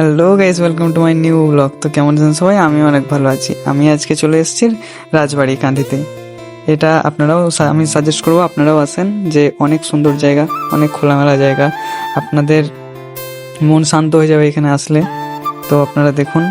Hello guys welcome to my new blog তো কেমন আছেন সবাই? আমি অনেক ভালো আছি। আমি আজকে চলে এসেছি রাজবাড়ি কাঁধিতে। এটা আপনারাও সা- আমি সাজেস্ট করব, আপনারাও আসেন যে অনেক সুন্দর জায়গা, অনেক খোলামেলা জায়গা। আপনাদের মন শান্ত হয়ে যাবে এখানে আসলে। তো আপনারা দেখুন